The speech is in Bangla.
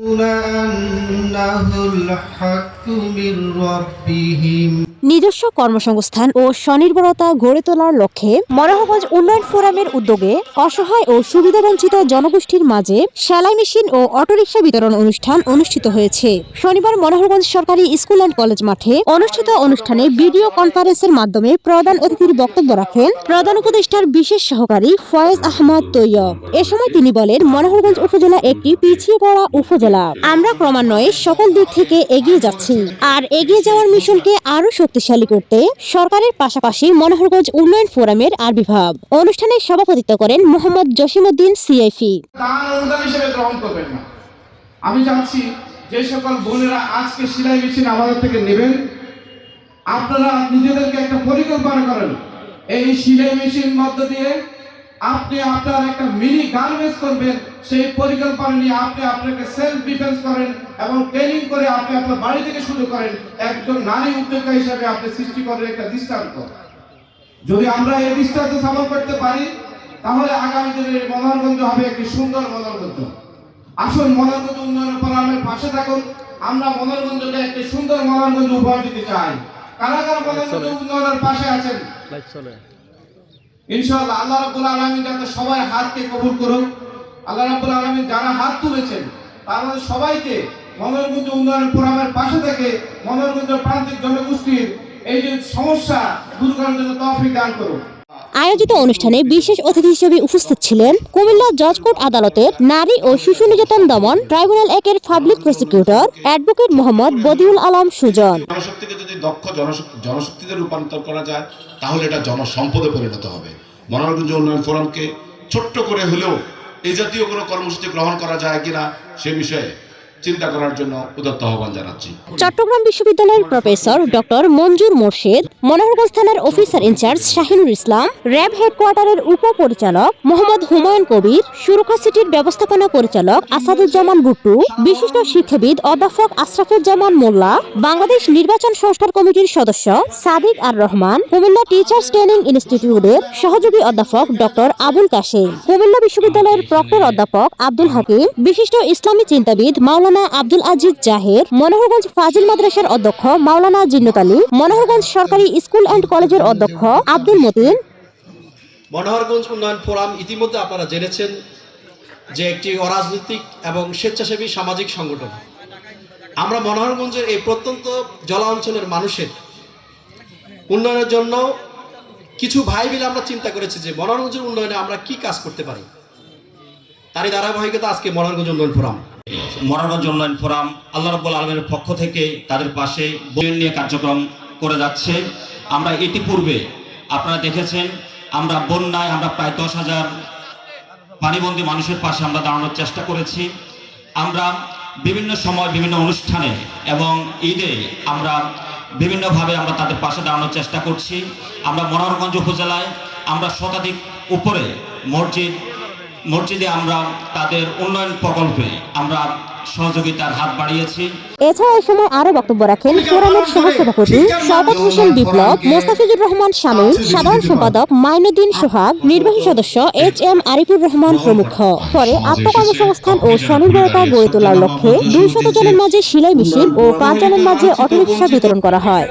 أنه الحق من ربهم নিজস্ব কর্মসংস্থান ও স্বনির্ভরতা গড়ে তোলার লক্ষ্যে মনোহরগঞ্জ উন্নয়ন ফোরামের উদ্যোগে অসহায় ও সুবিধাবঞ্চিত জনগোষ্ঠীর মাঝে সেলাই মেশিন ও অটোরিকশা বিতরণ অনুষ্ঠান অনুষ্ঠিত হয়েছে। শনিবার মনোহরগঞ্জ সরকারি স্কুল অ্যান্ড কলেজ মাঠে অনুষ্ঠিত অনুষ্ঠানে ভিডিও কনফারেন্সের মাধ্যমে প্রধান অতিথির বক্তব্য রাখেন প্রধান উপদেষ্টার বিশেষ সহকারী ফয়েজ আহমদ তৈয়ব। এ সময় তিনি বলেন, মনোহরগঞ্জ উপজেলা একটি পিছিয়ে পড়া উপজেলা। আমরা ক্রমান্বয়ে সকল দিক থেকে এগিয়ে যাচ্ছি। আর এগিয়ে যাওয়ার মিশনকে আরও শক্তিশালী করতে সরকারের পাশাপাশি মনোহরগঞ্জ উন্নয়ন ফোরামের আবির্ভাব অনুষ্ঠানে সভাপতিত্ব করেন মোহাম্মদ জসিমউদ্দিন সিআইফি। আমি চাচ্ছি যে সকল বোনেরা আজকে সেলাই মেশিন আমাদের থেকে নেবেন। আপনারা নিজেদেরকে একটা পরিকল্পনা করেন। এই সেলাই মেশিন মধ্য দিয়ে আপনি আপনার একটা মিনি গার্মেন্টস করবেন। সেই পরিকল্পনা নিয়ে আপনি আপনাকে সেলফ ডিফেন্স করেন এবং ট্রেনিং করে আপনি আপনার বাড়ি থেকে শুরু করেন। একজন নারী উদ্যোক্তা হিসেবে আপনি সৃষ্টি করেন একটা দৃষ্টান্ত। যদি আমরা এই দৃষ্টান্ত স্থাপন করতে পারি তাহলে আগামী দিনে এই মনোহরগঞ্জ হবে একটি সুন্দর মনোহরগঞ্জ আসুন মনোহরগঞ্জ উন্নয়ন ফোরামের পাশে থাকুন। আমরা মনোহরগঞ্জকে একটি সুন্দর মনোহরগঞ্জ উপহার দিতে চাই। কারা কারা উন্নয়নের পাশে আছেন? ইনশাআল্লাহ আল্লাহ রাব্বুল আলামিন যাতে সবাই হাতকে কবুল করুন আল্লাহ রাব্বুল আলামিন যারা হাত তুলেছেন তার মধ্যে সবাইকে মনোহরগঞ্জ উন্নয়ন ফোরামের পাশে থেকে মনোহরগঞ্জ প্রান্তিক জনগোষ্ঠীর এই যে সমস্যা দূর করার জন্য তৌফিক দান করুন। আয়োজিত অনুষ্ঠানে বিশেষ অতিথি হিসেবে উপস্থিত ছিলেন কুমিল্লা জজ কোর্ট আদালতের নারী ও শিশু নির্যাতন দমন ট্রাইব্যুনাল একের public prosecutor advocate Mohammad Badiul Alam Sujan. জনশক্তিকে যদি দক্ষ জনশক্তিতে রূপান্তর করা যায় তাহলে এটা জনসম্পদে পরিণত হবে। মনোরঞ্জন উন্নয়ন ফোরামকে ছোট্ট করে হলেও এই জাতীয় কোনো কর্মসূচি গ্রহণ করা যায় কিনা সে বিষয়ে চিন্তা করার জন্য উদত্ত আহ্বান জানাচ্ছি। চট্টগ্রাম বিশ্ববিদ্যালয়ের প্রফেসর ডক্টর মঞ্জুর মোর্শেদ, মনোহরগঞ্জ থানার officer in charge Shahinur Islam, RAB হেডকোয়ার্টারের উপপরিচালক মোহাম্মদ হুমায়ুন কবির, সুরক্ষা সিটির ব্যবস্থাপনা পরিচালক আসাদুজ্জামান ভুট্টু, বিশিষ্ট শিক্ষাবিদ অধ্যাপক আশরাফুজ্জামান মোল্লা, বাংলাদেশ নির্বাচন সংস্কার কমিটির সদস্য সাদিক আর রহমান, কুমিল্লা টিচার্স ট্রেনিং ইনস্টিটিউটের সহযোগী অধ্যাপক ডক্টর আবুল কাশেম, কুমিল্লা বিশ্ববিদ্যালয়ের প্রক্টর অধ্যাপক আব্দুল হাকিম, বিশিষ্ট ইসলামী চিন্তাবিদ মাওলানা আব্দুল আজিজ জাহের, মনোহরগঞ্জ ফাজিল মাদ্রাসার অধ্যক্ষ মাওলানা জিন্নত আলী, মনোহরগঞ্জ সরকারি স্কুল অ্যান্ড কলেজের অধ্যক্ষ আব্দুল মতিন। মনোহরগঞ্জ উন্নয়ন ফোরাম ইতিমধ্যে আপনারা জেনেছেন যে একটি অরাজনৈতিক এবং স্বেচ্ছাসেবী সামাজিক সংগঠন। আমরা মনোহরগঞ্জের এই প্রত্যন্ত জলাঞ্চলের মানুষের উন্নয়নের জন্য কিছু ভাই মিলে আমরা চিন্তা করেছি যে মনোহরগঞ্জের উন্নয়নে আমরা কি কাজ করতে পারি। তারই ধারাবাহিকতা আজকে মনোহরগঞ্জ উন্নয়ন ফোরাম। মনোরঞ্জ উন্নয়ন ফোরাম আল্লাহ রব্বুল আলমের পক্ষ থেকে তাদের পাশে বই নিয়ে কার্যক্রম করে যাচ্ছে। আমরা ইতিপূর্বে আপনারা দেখেছেন, আমরা বন্যায় আমরা প্রায় দশ হাজার পানিবন্দী মানুষের পাশে আমরা দাঁড়ানোর চেষ্টা করেছি। আমরা বিভিন্ন সময় বিভিন্ন অনুষ্ঠানে এবং ঈদে আমরা বিভিন্নভাবে আমরা তাদের পাশে দাঁড়ানোর চেষ্টা করছি। আমরা মনোহরগঞ্জ উপজেলায় আমরা শতাধিক উপরে মসজিদ মসজিদে আমরা তাদের উন্নয়ন প্রকল্পে আমরা সহযোগিতার হাত বাড়িয়েছি। এছাড়া এ সময় আরও বক্তব্য রাখেন ফোরামের সহসভাপতি শওকত হোসেন বিপ্লব মোস্তাফিজুর রহমান শামীম সাধারণ সম্পাদক মাইনুদ্দিন সোহাগ নির্বাহী সদস্য এইচ এম আরিফুর রহমান প্রমুখ। পরে আত্মকর্মসংস্থান ও স্বনির্ভরতা গড়ে তোলার লক্ষ্যে দুই শত জনের মাঝে সেলাই মেশিন ও পাঁচ জনের মাঝে অটোরিকশা বিতরণ করা হয়।